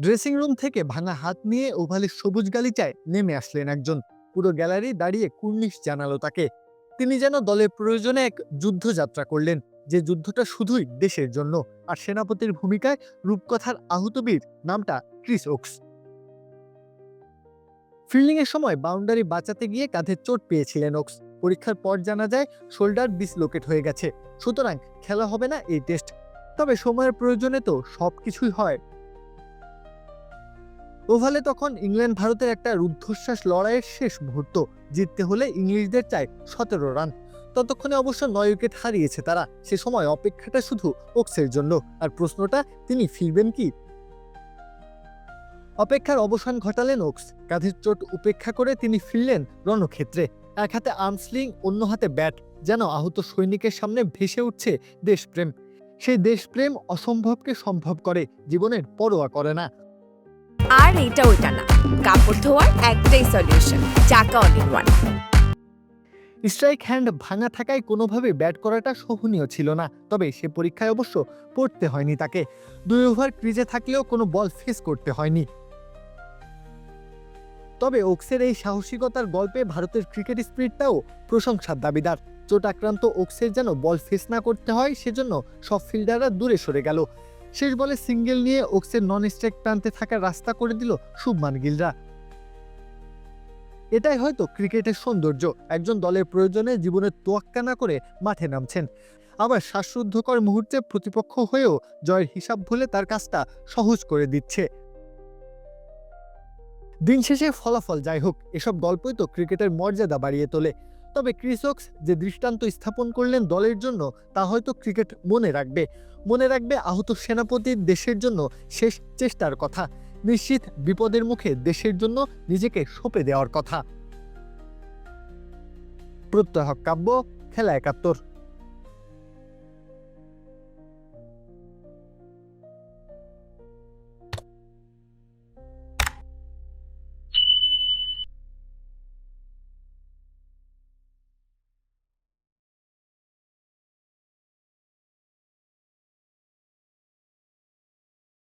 Dressing room থেকে ভাঙা হাত নিয়ে ওভালের সবুজ গালিচায় নেমে আসলেন একজন। পুরো গ্যালারি দাঁড়িয়ে কুর্নিশ জানালো তাকে। তিনি যেন দলের প্রয়োজনে এক যুদ্ধযাত্রা করলেন, যে যুদ্ধটা শুধুই দেশের জন্য। আর সেনাপতির ভূমিকায় রূপকথার আহত বীর নামটা ক্রিস ওক্স। ফিল্ডিং এর সময় বাউন্ডারি বাঁচাতে গিয়ে কাঁধে চোট পেয়েছিলেন ওক্স। পরীক্ষার পর জানা যায়, শোল্ডার ডিসলোকেট হয়ে গেছে। সুতরাং খেলা হবে না এই টেস্ট। তবে সময়ের প্রয়োজনে তো সবকিছুই হয়। ওভালে তখন ইংল্যান্ড ভারতের একটা রুদ্ধশ্বাস লড়াইয়ের শেষ মুহূর্ত, জিততে হলে ইংলিশদের চাই সতেরো রান। ততক্ষণে অবশ্য নয় উইকেট হারিয়েছে তারা। সে সময় অপেক্ষাটা শুধু ওক্সের জন্য। আর প্রশ্নটা, তিনি ফিরবেন কি? অপেক্ষার অবসান ঘটালেন ওক্স। কাঁধের চোট উপেক্ষা করে তিনি ফিরলেন রণক্ষেত্রে। এক হাতে আর্মস্লিং অন্য হাতে ব্যাট, যেন আহত সৈনিকের সামনে ভেসে উঠছে দেশপ্রেম। সেই দেশপ্রেম অসম্ভবকে সম্ভব করে, জীবনের পরোয়া করে না। আর এটা ওইটা না। কাপড় ধোয়ার একটাই সলিউশন চাকা all in one strike hand ভাঙা থাকায় কোনোভাবে ব্যাট করাটা শোভনীয় ছিল না, তবে সে পরীক্ষায় অবশ্য পড়তে হয়নি তাকে। দুই ওভার ক্রিজে থাকলেও কোনো বল ফেস করতে হয়নি। তবে ওক্সের এই সাহসিকতার গল্পে ভারতের ক্রিকেট স্পিরিটটাও প্রশংসার দাবিদার। চোট আক্রান্ত ওক্সের যেন বল ফেস না করতে হয়, সেজন্য সব ফিল্ডাররা দূরে সরে গেল। শেষ বলে সিঙ্গেল নিয়ে ওক্সের নন স্ট্রাইক প্রান্তে থাকার রাস্তা করে দিল শুভমান গিলরা। এটাই হয়তো ক্রিকেটের সৌন্দর্য। একজন দলের প্রয়োজনে জীবনের তোয়াক্কা না করে মাঠে নামছেন। আবার শ্বাসরুদ্ধকর মুহূর্তে প্রতিপক্ষ হয়েও জয়ের হিসাব ভুলে তার কাজটা সহজ করে দিচ্ছে। দিন শেষে ফলাফল যাই হোক, এসব গল্পই তো ক্রিকেটের মর্যাদা বাড়িয়ে তোলে। তবে ক্রিসক্স যে দৃষ্টান্ত স্থাপন করলেন দলের জন্য, তা হয়তো ক্রিকেট মনে রাখবে। মনে রাখবে আহত সেনাপতির দেশের জন্য শেষ চেষ্টার কথা। নিশ্চিত বিপদের মুখে দেশের জন্য নিজেকে সঁপে দেওয়ার কথা। প্রত্যহ কাব্য, খেলা একাত্তর।